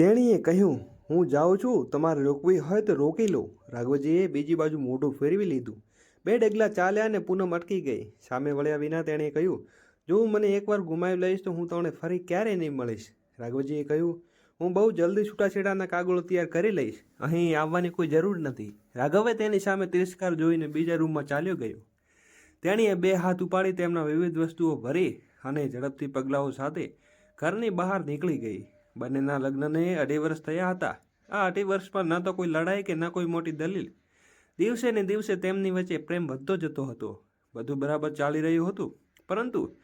તેણીએ કહ્યું, હું જાઉં છું, તમારે રોકવી હોય તો રોકી લો. રાઘવજીએ બીજી બાજુ મોઢું ફેરવી લીધું. બે ડગલા ચાલ્યા અને પૂનમ અટકી ગઈ. સામે વળ્યા વિના તેણે કહ્યું, જો હું મને એકવાર ગુમાવી લઈશ તો હું તમને ફરી ક્યારેય નહીં મળીશ. રાઘવજીએ કહ્યું, હું બહુ જલ્દી છૂટાછેડાના કાગળો તૈયાર કરી લઈશ. અહીં આવવાની કોઈ જરૂર નથી. રાઘવે તેની સામે તિરસ્કાર જોઈને બીજા રૂમમાં ચાલ્યો ગયો. તેણીએ બે હાથ ઉપાડી તેમના વિવિધ વસ્તુઓ ભરી અને ઝડપથી પગલાઓ સાથે ઘરની બહાર નીકળી ગઈ. બંનેના લગ્નને અઢી વર્ષ થયા હતા. આ અઢી વર્ષમાં ન તો કોઈ લડાઈ કે ન કોઈ મોટી દલીલ. દિવસે ને દિવસે તેમની વચ્ચે પ્રેમ વધતો જતો હતો. બધું બરાબર ચાલી રહ્યું હતું. પરંતુ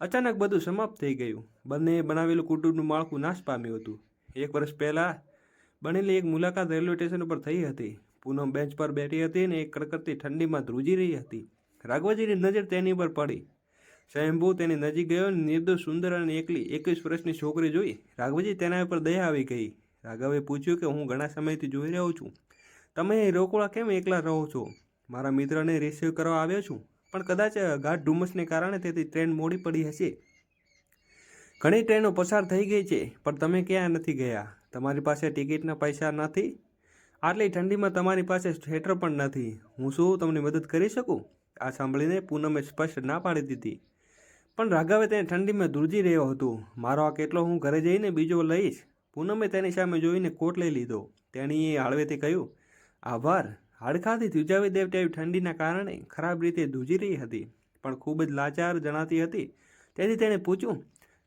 અચાનક બધું સમાપ્ત થઈ ગયું. બંનેએ બનાવેલું કુટુંબનું માળખું નાશ પામ્યું હતું. એક વર્ષ પહેલાં બનેલી એક મુલાકાત રેલવે સ્ટેશન ઉપર થઈ હતી. પૂનમ બેન્ચ પર બેઠી હતી અને એક કડકડતી ઠંડીમાં ધ્રુજી રહી હતી. રાઘવજીની નજર તેની પર પડી. સ્વયંભૂ તેની નજીક ગયો, નિર્દોષ, સુંદર અને એકલી એકવીસ વર્ષની છોકરી જોઈ રાઘવજી તેના ઉપર દયા આવી ગઈ. રાઘવે પૂછ્યું કે હું ઘણા સમયથી જોઈ રહ્યો છું. તમે રોકડા કેમ એકલા રહો છો? મારા મિત્રને રિસીવ કરવા આવ્યો છું, પણ કદાચ ગાઢ ધુમ્મસને કારણે તેથી ટ્રેન મોડી પડી હશે. ઘણી ટ્રેનો પસાર થઈ ગઈ છે, પણ તમે ક્યાં નથી ગયા? તમારી પાસે ટિકિટના પૈસા નથી? આટલી ઠંડીમાં તમારી પાસે થિયેટર પણ નથી. હું શું તમને મદદ કરી શકું? આ સાંભળીને પૂનમે સ્પષ્ટ ના પાડી દીધી. પણ રાઘવે તેને ઠંડીમાં ધ્રુજી રહ્યો હતો. મારો આ કેટલો હું ઘરે જઈને બીજો લઈશ? પૂનમે તેની સામે જોઈને કોટ લઈ લીધો. તેણીએ હળવેથી કહ્યું, આભાર. હાડકાથી ધ્રુજાવી દેવતા ઠંડીના કારણે ખરાબ રીતે ધ્રુજી રહી હતી, પણ ખૂબ જ લાચાર જણાતી હતી. તેથી તેણે પૂછ્યું,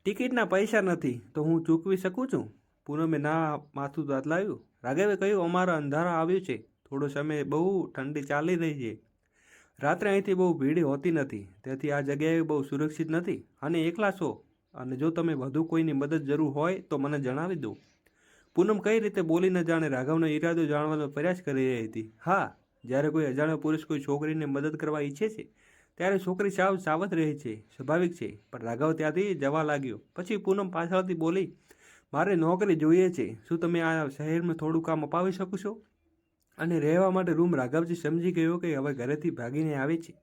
ટિકિટના પૈસા નથી, તો હું ચૂકવી શકું છું? પૂનમે ના માથું દાદલાવ્યું રાઘવે કહ્યું, અમારા અંધારા આવ્યું છે. થોડો સમય બહુ ઠંડી ચાલી રહી છે. રાત્રે અહીંથી બહુ ભીડ હોતી નથી. તેથી આ જગ્યાએ બહુ સુરક્ષિત નથી. અને એકલા છો. અને જો તમે વધુ કોઈની મદદ જરૂર હોય, તો મને જણાવી દો. પૂનમ કઈ રીતે બોલીને જાણે રાઘવનો ઈરાદો જાણવાનો પ્રયાસ કરી રહી હતી? હા, જ્યારે કોઈ અજાણ્યો પુરુષ કોઈ છોકરીને મદદ કરવા ઈચ્છે છે, ત્યારે છોકરી સાવ સાવધ રહે છે, સ્વાભાવિક છે. પણ રાઘવ ત્યાંથી જવા લાગ્યો. પછી પૂનમ પાછળથી બોલી, મારે નોકરી જોઈએ છે. શું તમે આ શહેરમાં થોડું કામ અપાવી શકો છો? અને રહેવા માટે રૂમ રાઘવજી સમજી ગયો કે હવે ઘરેથી ભાગીને આવે છે.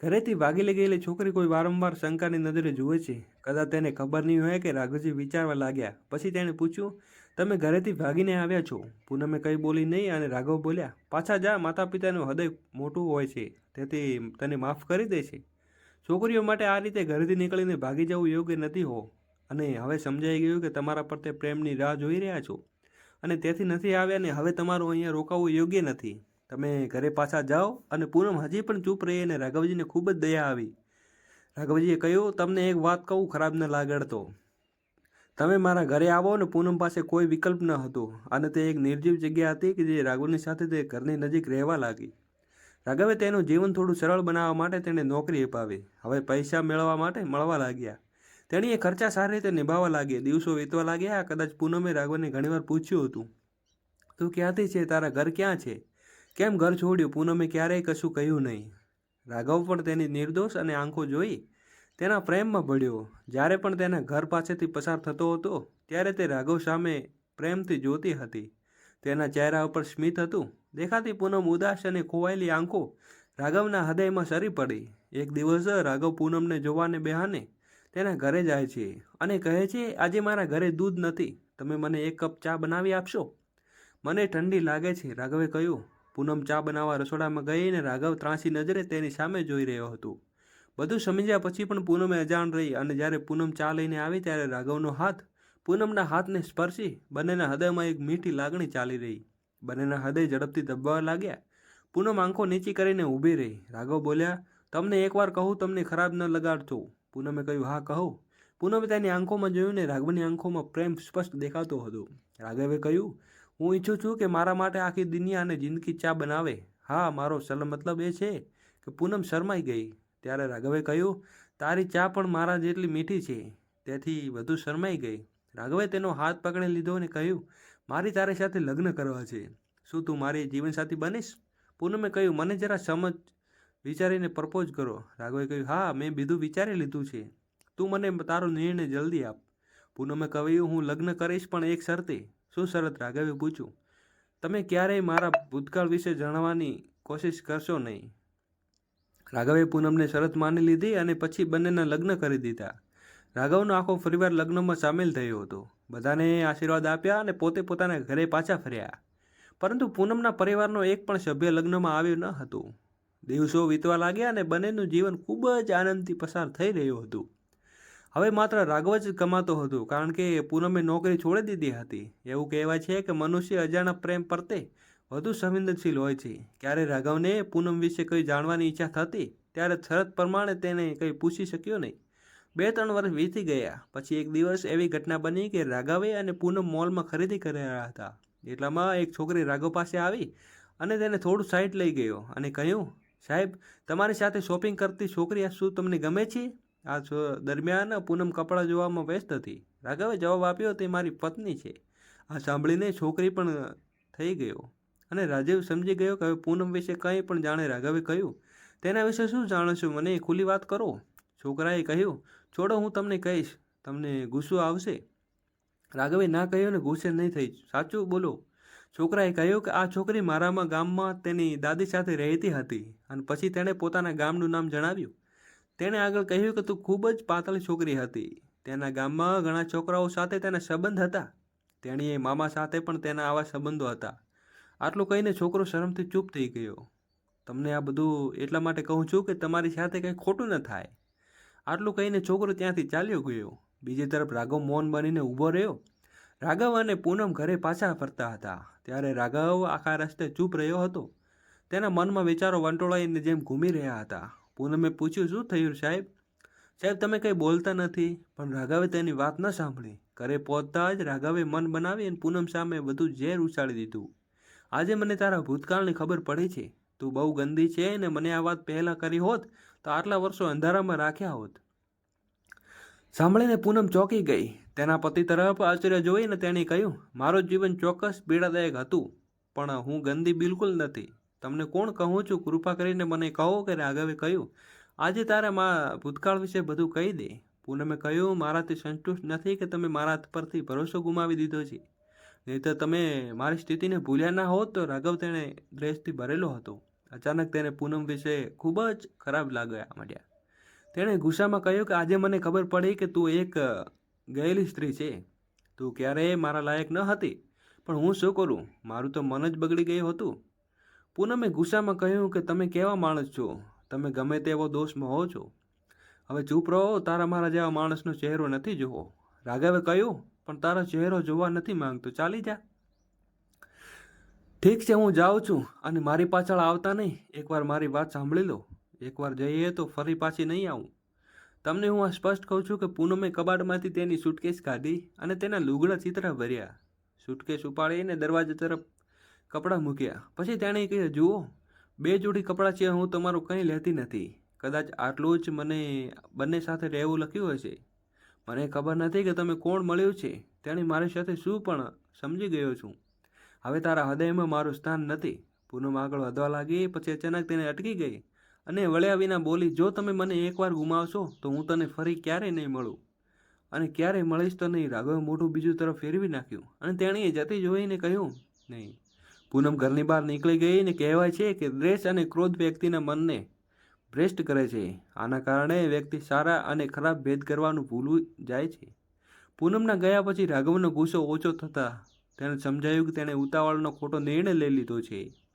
ઘરેથી ભાગી લઈ ગયેલી છોકરી કોઈ વારંવાર શંકાની નજરે જુએ છે. કદાચ તેને ખબર નહીં હોય કે રાઘવજી વિચારવા લાગ્યા. પછી તેણે પૂછ્યું, તમે ઘરેથી ભાગીને આવ્યા છો? પૂનમે કંઈ બોલી નહીં અને રાઘવ બોલ્યા, પાછા જા માતા પિતાનું હૃદય મોટું હોય છે. તેથી તને માફ કરી દે છે. છોકરીઓ માટે આ રીતે ઘરેથી નીકળીને ભાગી જવું યોગ્ય નથી હો. અને હવે સમજાઈ ગયું કે તમારા પર તે પ્રેમની રાહ જોઈ રહ્યા છો. અને તેથી નથી આવ્યા ને હવે તમારું અહીંયા રોકાવું યોગ્ય નથી. તમે ઘરે પાછા જાઓ અને પૂનમ હજી પણ ચૂપ રહી અને રાઘવજીને ખૂબ જ દયા આવી. રાઘવજીએ કહ્યું, તમને એક વાત કહું, ખરાબ ન લાગડતો. તમે મારા ઘરે આવો ને પૂનમ પાસે કોઈ વિકલ્પ ન હતો. અને તે એક નિર્જીવ જગ્યા હતી કે જે રાઘવની સાથે તે ઘરની નજીક રહેવા લાગી. રાઘવે તેનું જીવન થોડું સરળ બનાવવા માટે તેણે નોકરી અપાવી. હવે પૈસા મેળવવા માટે મળવા લાગ્યા. તેણીએ ખર્ચા સારી રીતે નિભાવવા લાગી, દિવસો વીતવા લાગ્યા કદાચ પૂનમે રાઘવને ઘણીવાર પૂછ્યું હતું, તું ક્યાંથી છે? તારા ઘર ક્યાં છે? કેમ ઘર છોડ્યું? પૂનમે ક્યારેય કશું કહ્યું નહીં. રાઘવ પણ તેની નિર્દોષ અને આંખો જોઈ તેના પ્રેમમાં ભળ્યો. જ્યારે પણ તેના ઘર પાસેથી પસાર થતો હતો, ત્યારે તે રાઘવ સામે પ્રેમથી જોતી હતી. તેના ચહેરા ઉપર સ્મિત હતું. દેખાતી પૂનમ ઉદાસ અને ખોવાયેલી આંખો રાઘવના હૃદયમાં સરી પડી. એક દિવસ રાઘવ પૂનમને જોવાને બહાને તેના ઘરે જાય છે અને કહે છે, આજે મારા ઘરે દૂધ નથી. તમે મને એક કપ ચા બનાવી આપશો? મને ઠંડી લાગે છે, રાઘવે કહ્યું. પૂનમ ચા બનાવવા રસોડામાં ગઈ અને રાઘવ ત્રાસી નજરે તેની સામે જોઈ રહ્યો હતો. બધું સમજ્યા પછી પણ પૂનમે અજાણ રહી અને જ્યારે પૂનમ ચા લઈને આવી ત્યારે રાઘવનો હાથ પૂનમના હાથને સ્પર્શી બંનેના હૃદયમાં એક મીઠી લાગણી ચાલી રહી. બંનેના હૃદય ઝડપથી દબવા લાગ્યા. પૂનમ આંખો નીચી કરીને ઊભી રહી. રાઘવ બોલ્યા, તમને એકવાર કહું, તમને ખરાબ ન લગાડતો. પૂનમે કહ્યું, હા, કહો. પૂનમે તેની આંખોમાં જોયું ને રાઘવની આંખોમાં પ્રેમ સ્પષ્ટ દેખાતો હતો. રાઘવે કહ્યું, હું ઈચ્છું છું કે મારા માટે આખી દુનિયા અને જિંદગી ચા બનાવે. હા, મારો સલ મતલબ એ છે કે પૂનમ શરમાઈ ગઈ. ત્યારે રાઘવે કહ્યું, તારી ચા પણ મારા જેટલી મીઠી છે. તેથી વધુ શરમાઈ ગઈ. રાઘવે તેનો હાથ પકડી લીધો અને કહ્યું, મારી તારી સાથે લગ્ન કરવા છે. શું તું મારી જીવનસાથી બનીશ? પૂનમે કહ્યું, મને જરા સમજ વિચારીને પ્રપોઝ કરો. રાઘવે કહ્યું, હા, મેં બીજું વિચારી લીધું છે. તું મને તારો નિર્ણય જલ્દી આપ. પૂનમે કહ્યું, હું લગ્ન કરીશ પણ એક શરતે. શું શરત? રાઘવે પૂછ્યું. તમે ક્યારેય મારા ભૂતકાળ વિશે જાણવાની કોશિશ કરશો નહીં. રાઘવે પૂનમને શરત માની લીધી અને પછી બંનેના લગ્ન કરી દીધા. રાઘવનો આખો પરિવાર લગ્નમાં સામેલ થયો હતો. બધાને આશીર્વાદ આપ્યા અને પોતે પોતાના ઘરે પાછા ફર્યા. પરંતુ પૂનમના પરિવારનો એક પણ સભ્ય લગ્નમાં આવ્યો ન હતો. દિવસો વીતવા લાગ્યા અને બંનેનું જીવન ખૂબ જ આનંદથી પસાર થઈ રહ્યું હતું. હવે માત્ર રાઘવ જ કમાતો હતો, કારણ કે પૂનમે નોકરી છોડી દીધી હતી. એવું કહેવાય છે કે મનુષ્ય અજાણા પ્રેમ પ્રત્યે વધુ સંવેદનશીલ હોય છે. ક્યારે રાઘવને પૂનમ વિશે કંઈ જાણવાની ઈચ્છા થતી, ત્યારે શરત પ્રમાણે તેને કંઈ પૂછી શક્યો નહીં. બે ત્રણ વર્ષ વીતી ગયા, પછી એક દિવસ એવી ઘટના બની કે રાઘવે અને પૂનમ મોલમાં ખરીદી કરી રહ્યા હતા. એટલામાં એક છોકરી રાઘવ પાસે આવી અને તેને થોડું સાઈડ લઈ ગયો અને કહ્યું સાહેબ, તમારી સાથે શોપિંગ કરતી છોકરી આ શું તમને ગમે છે? આ દરમિયાન પૂનમ કપડાં જોવામાં વ્યસ્ત હતી. રાઘવે જવાબ આપ્યો, તે મારી પત્ની છે. આ સાંભળીને છોકરી પણ થઈ ગયો અને રાજીવ સમજી ગયો કે હવે પૂનમ વિશે કંઈ પણ જાણે રાઘવે કહ્યું. તેના વિશે શું જાણો છો? મને ખુલ્લી વાત કરો. છોકરાએ કહ્યું, છોડો, હું તમને કહીશ. તમને ગુસ્સો આવશે. રાઘવે ના કહ્યું ને ગુસ્સે નહીં થઈ. સાચું બોલો. છોકરાએ કહ્યું કે આ છોકરી મારામાં ગામમાં તેની દાદી સાથે રહેતી હતી અને પછી તેણે પોતાના ગામનું નામ જણાવ્યું. તેણે આગળ કહ્યું કે તું ખૂબ જ પાતળી છોકરી હતી. તેના ગામમાં ઘણા છોકરાઓ સાથે તેના સંબંધ હતા. તેણીએ મામા સાથે પણ તેના આવા સંબંધો હતા. આટલું કહીને છોકરો શરમથી ચૂપ થઈ ગયો. તમને આ બધું એટલા માટે કહું છું કે તમારી સાથે કંઈ ખોટું ન થાય. આટલું કહીને છોકરો ત્યાંથી ચાલ્યો ગયો. બીજી તરફ રાઘવ મૌન બનીને ઊભો રહ્યો. રાઘવ અને પૂનમ ઘરે પાછા ફરતા હતા. ત્યારે રાઘવ આખા રસ્તે ચૂપ રહ્યો હતો. તેના મનમાં વિચારો વંટોળાઈને જેમ ઘૂમી રહ્યા હતા. પૂનમે પૂછ્યું, શું થયું સાહેબ? સાહેબ, તમે કંઈ બોલતા નથી. પણ રાઘવે તેની વાત ન સાંભળી. ઘરે પહોંચતા જ રાઘવે મન બનાવી અને પૂનમ સામે બધું ઝેર ઉછાળી દીધું. આજે મને તારા ભૂતકાળની ખબર પડી છે. તું બહુ ગંદી છે ને મને આ વાત પહેલાં કરી હોત તો આટલા વર્ષો અંધારામાં રાખ્યા હોત. સાંભળીને પૂનમ ચોંકી ગઈ. તેના પતિ તરફ આશ્ચર્ય જોઈને તેણે કહ્યું, મારું જીવન ચોક્કસ પીડાદાયક હતું, પણ હું ગંદી બિલકુલ નથી. તમને કોણ કહું છું? કૃપા કરીને મને કહો કે રાઘવે કહ્યું, આજે તારે મા ભૂતકાળ વિશે બધું કહી દે. પૂનમે કહ્યું, મારાથી સંતુષ્ટ નથી કે તમે મારા પરથી ભરોસો ગુમાવી દીધો છે. નહીં તો તમે મારી સ્થિતિને ભૂલ્યા ના હોત તો રાઘવ તેણે દ્વેષથી ભરેલો હતો. અચાનક તેને પૂનમ વિશે ખૂબ જ ખરાબ લાગ્યા માંડ્યા. તેણે ગુસ્સામાં કહ્યું કે, આજે મને ખબર પડી કે તું એક ગયેલી સ્ત્રી છે. તું ક્યારેય મારા લાયક ન હતી, પણ હું શું કરું? મારું તો મન જ બગડી ગયું હતું. પૂનમે ગુસ્સામાં કહ્યું કે, તમે કેવા માણસ છો? તમે ગમે તેવો દોષમાં હો છો. હવે ચૂપ રહો, તારા મારા જેવા માણસનો ચહેરો નથી જોવો રાઘવે કહ્યું, પણ તારો ચહેરો જોવા નથી માંગતો. ચાલી જા. ઠીક છે, હું જાઉં છું, અને મારી પાછળ આવતા નહીં. એકવાર મારી વાત સાંભળી લો. એકવાર જઈએ તો ફરી પાછી નહીં આવું. તમને હું આ સ્પષ્ટ કહું છું કે પૂનમે કબાટમાંથી તેની સુટકેસ કાઢી અને તેના લુગડા ચિત્ર ભર્યા. સુટકેસ ઉપાડીને દરવાજા તરફ કપડાં મૂક્યા. પછી તેણે કહ્યું, જુઓ, બે જોડી કપડાં છે, હું તમારું કંઈ લેતી નથી. કદાચ આટલું જ મને બંને સાથે રહેવું લખ્યું હશે. મને ખબર નથી કે તમે કોણ મળ્યું છે. તેણે મારી સાથે શું પણ સમજી ગયો છું. હવે તારા હૃદયમાં મારું સ્થાન નથી. પૂનમ આગળ વધવા લાગી, પછી અચાનક તેને અટકી ગઈ. અને વળ્યા વિના બોલી, જો તમે મને એકવાર ગુમાવશો, તો હું તને ફરી ક્યારેય નહીં મળું. અને ક્યારેય મળીશ તો નહીં? રાઘવે મોઢું બીજું તરફ ફેરવી નાખ્યું. અને તેણીએ જતી જોઈને કહ્યું, નહીં. પૂનમ ઘરની બહાર નીકળી ગઈ ને કહેવાય છે કે દ્વેષ અને ક્રોધ વ્યક્તિના મનને ભ્રષ્ટ કરે છે. આના કારણે વ્યક્તિ સારા અને ખરાબ ભેદ કરવાનું ભૂલવું જાય છે. પૂનમના ગયા પછી રાઘવનો ગુસ્સો ઓછો થતા તેને સમજાયું કે તેણે ઉતાવળનો ખોટો નિર્ણય લઈ લીધો છે.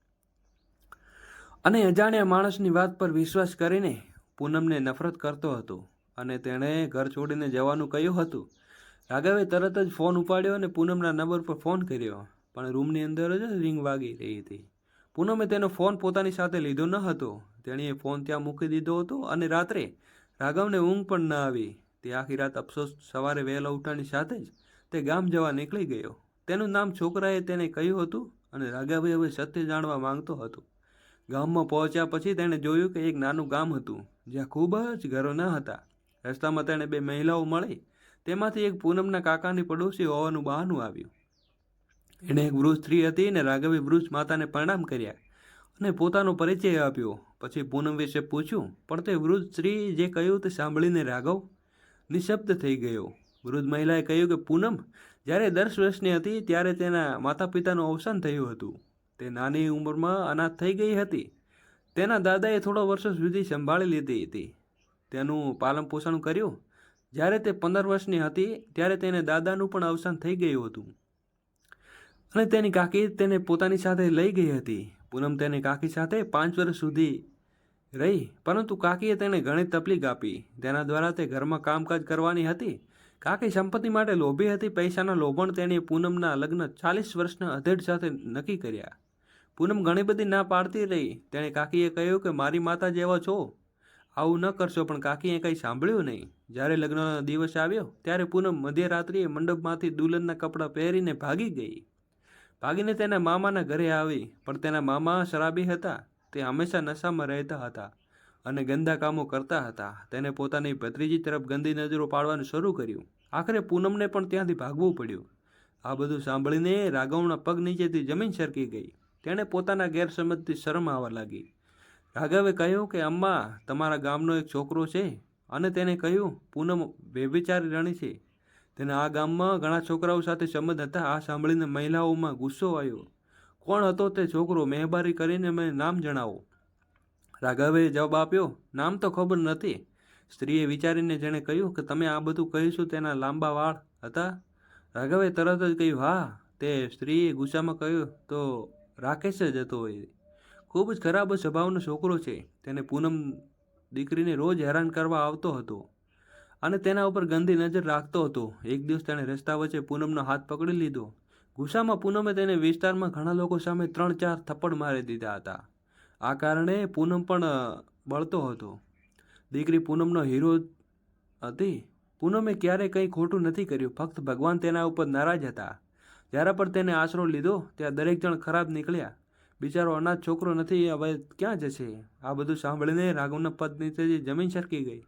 અને અજાણ્યા માણસની વાત પર વિશ્વાસ કરીને પૂનમને નફરત કરતો હતો અને તેણે ઘર છોડીને જવાનું કહ્યું હતું. રાઘવે તરત જ ફોન ઉપાડ્યો અને પૂનમના નંબર પર ફોન કર્યો, પણ રૂમની અંદર જ રિંગ વાગી રહી હતી. પૂનમે તેનો ફોન પોતાની સાથે લીધો ન હતો. તેણીએ ફોન ત્યાં મૂકી દીધો હતો અને રાત્રે રાઘવને ઊંઘ પણ ન આવી. તે આખી રાત અફસોસ સવારે વહેલા ઉઠાની સાથે જ તે ગામ જવા નીકળી ગયો. તેનું નામ છોકરાએ તેને કહ્યું હતું અને રાઘવે હવે સત્ય જાણવા માંગતો હતો. ગામમાં પહોંચ્યા પછી તેણે જોયું કે એક નાનું ગામ હતું, જ્યાં ખૂબ જ ઘરો ન હતા. રસ્તામાં તેણે બે મહિલાઓ મળી. તેમાંથી એક પૂનમના કાકાની પડોશી હોવાનું બહાનું આવ્યું. એણે એક વૃદ્ધ સ્ત્રી હતી અને રાઘવે વૃદ્ધ માતાને પ્રણામ કર્યા અને પોતાનો પરિચય આપ્યો. પછી પૂનમ વિશે પૂછ્યું, પણ તે વૃદ્ધ સ્ત્રી જે કહ્યું તે સાંભળીને રાઘવ નિશબ્દ થઈ ગયો. વૃદ્ધ મહિલાએ કહ્યું કે, પૂનમ, જ્યારે દસ વર્ષની હતી ત્યારે તેના માતા પિતાનું અવસાન થયું હતું. તે નાની ઉંમરમાં અનાથ થઈ ગઈ હતી. તેના દાદાએ થોડા વર્ષો સુધી સંભાળી લીધી હતી. તેનું પાલન પોષણ કર્યું. જ્યારે તે પંદર વર્ષની હતી, ત્યારે તેને દાદાનું પણ અવસાન થઈ ગયું હતું. અને તેની કાકી તેને પોતાની સાથે લઈ ગઈ હતી. પૂનમ તેની કાકી સાથે પાંચ વર્ષ સુધી રહી, પરંતુ કાકીએ તેને ઘણી તકલીફ આપી. તેના દ્વારા તે ઘરમાં કામકાજ કરવાની હતી. કાકી સંપત્તિ માટે લોભી હતી. પૈસાના લોભણ તેણે પૂનમના લગ્ન ચાલીસ વર્ષના અધેડ સાથે નક્કી કર્યા. પૂનમ ઘણી બધી ના પાડતી રહી. તેણે કાકીએ કહ્યું કે, મારી માતા જેવા છો. આવું ન કરશો, પણ કાકીએ કંઈ સાંભળ્યું નહીં. જ્યારે લગ્નનો દિવસ આવ્યો, ત્યારે પૂનમ મધ્યરાત્રિએ મંડપમાંથી દુલ્હનના કપડાં પહેરીને ભાગી ગઈ. ભાગીને તેના મામાના ઘરે આવી, પણ તેના મામા શરાબી હતા. તે હંમેશા નશામાં રહેતા હતા અને ગંદા કામો કરતા હતા. તેને પોતાની ભત્રીજી તરફ ગંદી નજરો પાડવાનું શરૂ કર્યું. આખરે પૂનમને પણ ત્યાંથી ભાગવું પડ્યું. આ બધું સાંભળીને રાઘવના પગ નીચેથી જમીન સરકી ગઈ. તેણે પોતાના ગેરસમજથી શરમ આવવા લાગી. રાઘવે કહ્યું કે, અમ્મા, તમારા ગામનો એક છોકરો છે અને તેને કહ્યું, પૂનમ વ્યભિચારી રણી છે. તેને આ ગામમાં ઘણા છોકરાઓ સાથે સંબંધ હતા. આ સાંભળીને મહિલાઓમાં ગુસ્સો આવ્યો. કોણ હતો તે છોકરો? મહેરબારી કરીને મને નામ જણાવો. રાઘવે જવાબ આપ્યો, નામ તો ખબર નથી. સ્ત્રીએ વિચારીને જેણે કહ્યું કે, તમે આ બધું કહીશું તેના લાંબા વાળ હતા. રાઘવે તરત જ કહ્યું, હા. તે સ્ત્રીએ ગુસ્સામાં કહ્યું, તો રાકેશ જ હતો એ ખૂબ જ ખરાબ સ્વભાવનો છોકરો છે. તેને પૂનમ દીકરીને રોજ હેરાન કરવા આવતો હતો અને તેના ઉપર ગંદી નજર રાખતો હતો. એક દિવસ તેણે રસ્તા વચ્ચે પૂનમનો હાથ પકડી લીધો. ગુસ્સામાં પૂનમે તેને વિસ્તારમાં ઘણા લોકો સામે ત્રણ ચાર થપ્પડ મારી દીધા હતા. આ કારણે પૂનમ પણ બળતો હતો. દીકરી પૂનમનો હીરો હતી. પૂનમે ક્યારેય કંઈ ખોટું નથી કર્યું. ફક્ત ભગવાન તેના ઉપર નારાજ હતા. જ્યારે પણ તેને આશરો લીધો, ત્યાં દરેક જણ ખરાબ નીકળ્યા. બિચારો અનાથ છોકરો નથી, હવે ક્યાં જશે? આ બધું સાંભળીને રાઘવના પદ નીચે જમીન સરકી ગઈ.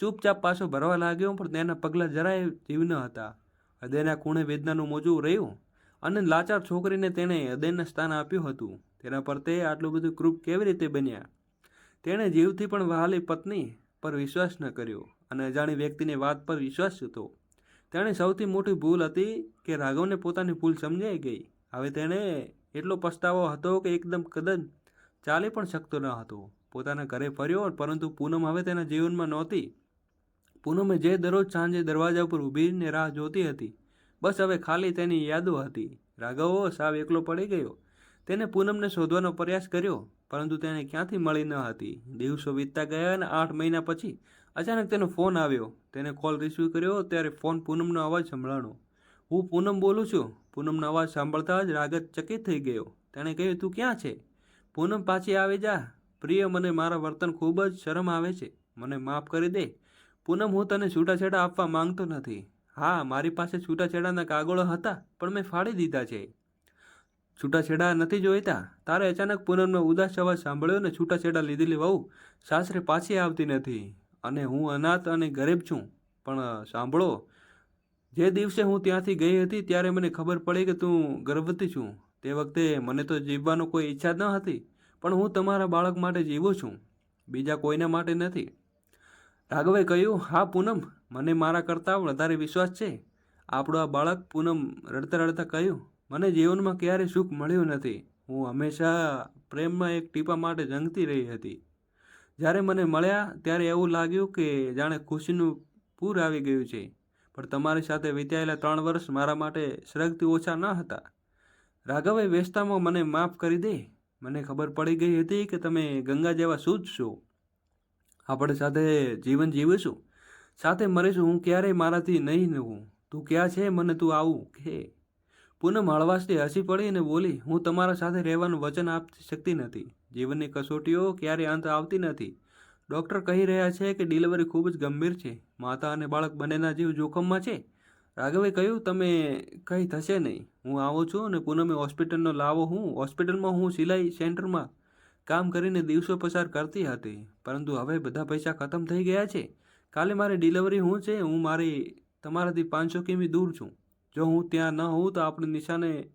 ચૂપચાપ પાછો ભરવા લાગ્યો, પણ તેના પગલાં જરાય જીવ ન હતા. હૃદયના ખૂણે વેદનાનું મોજું રહ્યું અને લાચાર છોકરીને તેણે હૃદયના સ્થાન આપ્યું હતું. તેના પર તે આટલું બધું ક્રૂપ કેવી રીતે બન્યા? તેણે જીવથી પણ વહાલી પત્ની પર વિશ્વાસ ન કર્યો અને અજાણી વ્યક્તિની વાત પર વિશ્વાસ હતો તેણે સૌથી મોટી ભૂલ હતી કે રાઘવને પોતાની ભૂલ સમજાઈ ગઈ. હવે તેણે એટલો પસ્તાવો હતો કે એકદમ કદન ચાલી પણ શકતો ન હતો. પોતાના ઘરે ફર્યો પરંતુ પૂનમ હવે તેના જીવનમાં નહોતી. પૂનમે જે દરરોજ સાંજે દરવાજા ઉપર ઊભીને રાહ જોતી હતી, બસ હવે ખાલી તેની યાદો હતી. રાઘવો સાવ એકલો પડી ગયો. તેને પૂનમને શોધવાનો પ્રયાસ કર્યો, પરંતુ તેને ક્યાંથી મળી ન હતી? દિવસો વીતતા ગયા અને આઠ મહિના પછી અચાનક તેનો ફોન આવ્યો. તેને કોલ રિસીવ કર્યો, ત્યારે ફોન પૂનમનો અવાજ સંભળાણો. હું પૂનમ બોલું છું. પૂનમનો અવાજ સાંભળતા જ રાગત ચકિત થઈ ગયો. તેણે કહ્યું, તું ક્યાં છે? પૂનમ પાછી આવી જા. પ્રિય, મને મારા વર્તન ખૂબ જ શરમ આવે છે. મને માફ કરી દે. પૂનમ, હું તને છૂટાછેડા આપવા માંગતો નથી. હા, મારી પાસે છૂટાછેડાના કાગળો હતા, પણ મેં ફાડી દીધા છે. છૂટાછેડા નથી જોઈતા. તારે અચાનક પૂનમનો ઉદાસ અવાજ સાંભળ્યો ને છૂટાછેડા લીધેલી વહુ સાસરે પાછી આવતી નથી. અને હું અનાથ અને ગરીબ છું. પણ સાંભળો, જે દિવસે હું ત્યાંથી ગઈ હતી ત્યારે મને ખબર પડી કે તું ગર્ભવતી છું. તે વખતે મને તો જીવવાનો કોઈ ઈચ્છા ન હતી, પણ હું તમારા બાળક માટે જીવું છું, બીજા કોઈના માટે નથી. રાઘવે કહ્યું, હા, પૂનમ, મને મારા કરતાં વધારે વિશ્વાસ છે. આપણો આ બાળક પૂનમ રડતા રડતા કહ્યું, મને જીવનમાં ક્યારેય સુખ મળ્યું નથી. હું હંમેશા પ્રેમમાં એક ટીપા માટે જંગતી રહી હતી. જ્યારે મને મળ્યા ત્યારે એવું લાગ્યું કે જાણે ખુશીનું પૂર આવી ગયું છે. પણ તમારી સાથે વિતાયેલા ત્રણ વર્ષ મારા માટે સરગથી ઓછા ન હતા. રાઘવે વેસ્તામાં મને માફ કરી દે. મને ખબર પડી ગઈ હતી કે તમે ગંગા જેવા શુદ્ધ છો. આપણે સાથે જીવન જીવીશું. સાથે મરીશું. હું ક્યારેય મારાથી નહીં નવું તું ક્યાં છે? મને તું આવું કે? પૂનમ હળવાશથી હસી પડી અને બોલી, હું તમારા સાથે રહેવાનું વચન આપી શકતી નથી. જીવનની કસોટીઓ ક્યારેય અંત આવતી નથી. ડૉક્ટર કહી રહ્યા છે કે ડિલિવરી ખૂબ જ ગંભીર છે. માતા અને બાળક બંનેના જીવ જોખમમાં છે. રાઘવે કહ્યું, તમે કંઈ થશે નહીં. હું આવું છું અને પૂનમે હોસ્પિટલનો લાવો હું. હોસ્પિટલમાં હું સિલાઈ સેન્ટરમાં કામ કરીને દિવસો પસાર કરતી હતી. પરંતુ હવે બધા પૈસા ખતમ થઈ ગયા છે. કાલે મારી ડિલિવરી હું છે. હું મારી, તમારાથી પાંચસો કિમી દૂર છું. જો હું ત્યાં ન હોઉં તો આપણે નિશાને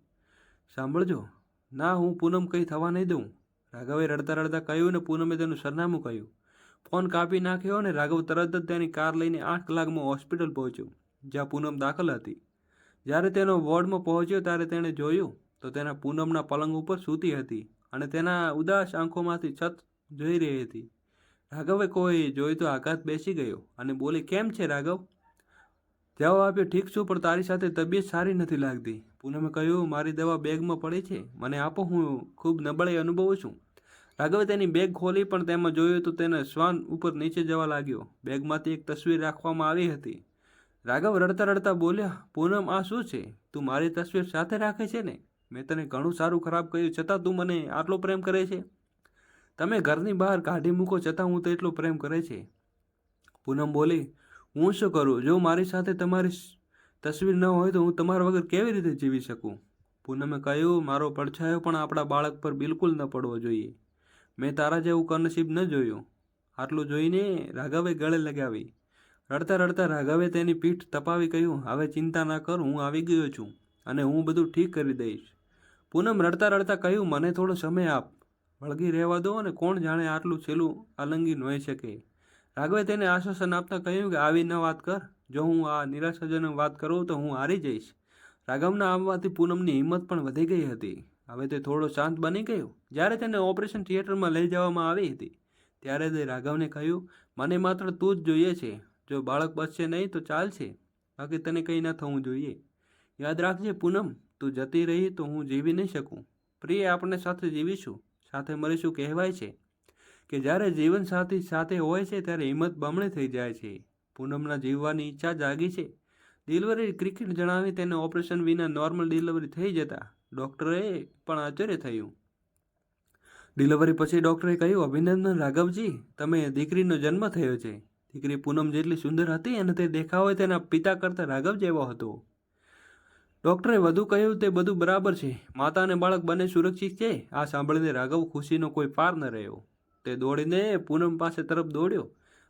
સાંભળજો. ના, હું પૂનમ કંઈ થવા નહીં દઉં. રાઘવે રડતા રડતા કહ્યું ને પૂનમે તેનું સરનામું કહ્યું. ફોન કાપી નાખ્યો અને રાઘવ તરત જ તેની કાર લઈને આઠ કલાકમાં હોસ્પિટલ પહોંચ્યો, જ્યાં પૂનમ દાખલ હતી. જ્યારે તેનો વોર્ડમાં પહોંચ્યો ત્યારે તેણે જોયું તો તેના પૂનમના પલંગ ઉપર સૂતી હતી અને તેના ઉદાસ આંખોમાંથી છત જોઈ રહી હતી. રાઘવે કોઈ જોઈ તો આઘાત બેસી ગયો અને બોલી, કેમ છે રાઘવ? જવાબ આપ્યો, ઠીક છું, પણ તારી સાથે તબિયત સારી નથી લાગતી. પૂનમે કહ્યું, મારી દવા બેગમાં પડી છે. મને આપો, હું ખૂબ નબળાઈ અનુભવું છું. રાઘવે તેની બેગ ખોલી, પણ તેમાં જોયું તો તેને શ્વાન ઉપર નીચે જવા લાગ્યો. બેગમાંથી એક તસવીર રાખવામાં આવી હતી. રાઘવ રડતા રડતા બોલ્યા, પૂનમ, આ શું છે? તું મારી તસવીર સાથે રાખે છે ને? મેં તને ઘણું સારું ખરાબ કહ્યું, છતાં તું મને આટલો પ્રેમ કરે છે? તમે ઘરની બહાર કાઢી મૂકો, છતાં હું તો એટલો પ્રેમ કરે છે. પૂનમ બોલી, હું શું કરું? જો મારી સાથે તમારી તસવીર ન હોય તો હું તમારા વગર કેવી રીતે જીવી શકું? પૂનમે કહ્યું, મારો પડછાયો પણ આપણા બાળક પર બિલકુલ ન પડવો જોઈએ. મેં તારા જેવું કનસીબ ન જોયું. આટલું જોઈને રાઘવે ગળે લગાવી. રડતા રડતા રાઘવે તેની પીઠ તપાવી કહ્યું, હવે ચિંતા ના કર, હું આવી ગયો છું અને હું બધું ઠીક કરી દઈશ. પૂનમ રડતા રડતા કહ્યું, મને થોડો સમય આપ. વળગી રહેવા દો અને કોણ જાણે આટલું છેલ્લું આલંગી હોઈ શકે. રાઘવે તેને આશ્વાસન આપતા કહ્યું કે, આવી ન વાત કર. જો હું આ નિરાશાજનક વાત કરું તો હું હારી જઈશ. રાઘવના આવવાથી પૂનમની હિંમત પણ વધી ગઈ હતી. હવે તે થોડો શાંત બની ગયો. જ્યારે તેને ઓપરેશન થિયેટરમાં લઈ જવામાં આવી હતી, ત્યારે તે રાઘવને કહ્યું, મને માત્ર તું જ જોઈએ છે. જો બાળક બચશે નહીં તો ચાલશે. બાકી તને કંઈ ન થવું જોઈએ. યાદ રાખજે પૂનમ, તું જતી રહી તો હું જીવી નહીં શકું. પ્રિય આપણે સાથે જીવીશું. સાથે મરીશું કહેવાય છે કે જ્યારે જીવનસાથી સાથે હોય છે ત્યારે હિંમત બમણી થઈ જાય છે. પૂનમના જીવવાની ઈચ્છા જાગી છે. ડિલિવરી ક્રિકેટ જણાવી તેને ઓપરેશન વિના નોર્મલ ડિલિવરી થઈ જતા ડૉક્ટરે પણ આશ્ચર્ય થયું. ડિલિવરી પછી ડૉક્ટરે કહ્યું, અભિનંદન, રાઘવજી, તમે દીકરીનો જન્મ થયો છે. દીકરી પૂનમ જેટલી સુંદર હતી અને તે દેખાવે તેના પિતા કરતાં રાઘવ જેવો હતો. ડૉક્ટરે વધુ કહ્યું, તે બધું બરાબર છે. માતા અને બાળક બંને સુરક્ષિત છે. આ સાંભળીને રાઘવ ખુશીનો કોઈ પાર ન રહ્યો. તે દોડીને પૂનમ પાસે તરફ દોડ્યો.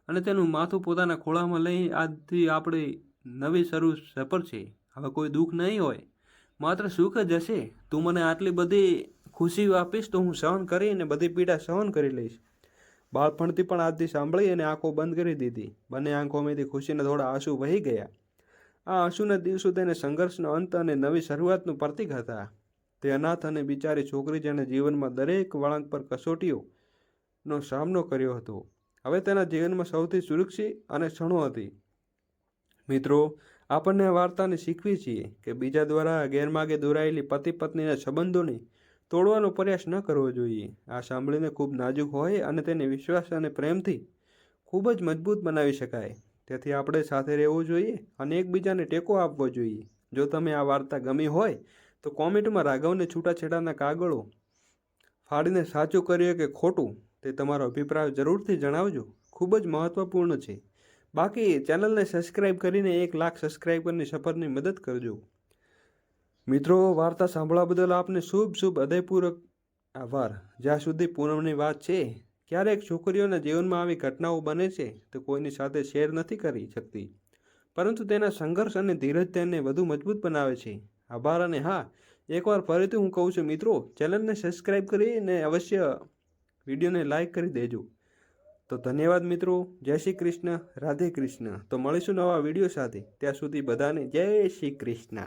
અને તેનું માથું પોતાના ખોળામાં લઈ આજથી આપણી નવી શરૂ સફર છે. હવે કોઈ દુઃખ નહીં હોય. માત્ર સુખ જ હશે. તું મને આટલી બધી ખુશી આપીશ તો હું સહન કરી અને બધી પીડા સહન કરી લઈશ. બાળપણથી પણ આજથી સાંભળી અને આંખો બંધ કરી દીધી. બંને આંખોમાંથી ખુશીના થોડા આંસુ વહી ગયા. આ આંસુના દિવસો તેને સંઘર્ષનો અંત અને નવી શરૂઆતનું પ્રતીક હતા. તે અનાથ અને બિચારી છોકરી જેણે જીવનમાં દરેક વળાંક પર કસોટીઓનો સામનો કર્યો હતો. હવે તેના જીવનમાં સૌથી સુરક્ષિત અને ક્ષણો હતી. મિત્રો, આપણને આ વાર્તાને શીખવી છીએ કે બીજા દ્વારા ગેરમાર્ગે દોરાયેલી પતિ પત્નીના સંબંધોને તોડવાનો પ્રયાસ ન કરવો જોઈએ. આ સાંભળીને ખૂબ નાજુક હોય અને તેને વિશ્વાસ અને પ્રેમથી ખૂબ જ મજબૂત બનાવી શકાય. તેથી આપણે સાથે રહેવું જોઈએ અને એકબીજાને ટેકો આપવો જોઈએ. જો તમે આ વાર્તા ગમી હોય, તો કોમેન્ટમાં રાઘવને છૂટાછેડાના કાગળો ફાડીને સાચું કર્યું કે ખોટું તે તમારો અભિપ્રાય જરૂરથી જણાવજો. ખૂબ જ મહત્ત્વપૂર્ણ છે. બાકી ચેનલને સબસ્ક્રાઈબ કરીને એક લાખ સબસ્ક્રાઈબરની સફરની મદદ કરજો. મિત્રો, વાર્તા સાંભળવા બદલ આપને શુભ શુભ હૃદયપૂર્વક આભાર. જ્યાં સુધી પૂનમની વાત છે, ક્યારેક છોકરીઓના જીવનમાં આવી ઘટનાઓ બને છે, તો કોઈની સાથે શેર નથી કરી શકતી. પરંતુ તેના સંઘર્ષ અને ધીરજ તેને વધુ મજબૂત બનાવે છે. આભાર અને હા, એકવાર ફરીથી હું કહું છું, મિત્રો, ચેનલને સબસ્ક્રાઈબ કરીને અવશ્ય વિડીયોને લાઈક કરી દેજો. તો ધન્યવાદ મિત્રો. જય શ્રી કૃષ્ણ. રાધે કૃષ્ણ. તો મળીશું નવા વીડિયો સાથે. ત્યાં સુધી બધાને જય શ્રી કૃષ્ણ.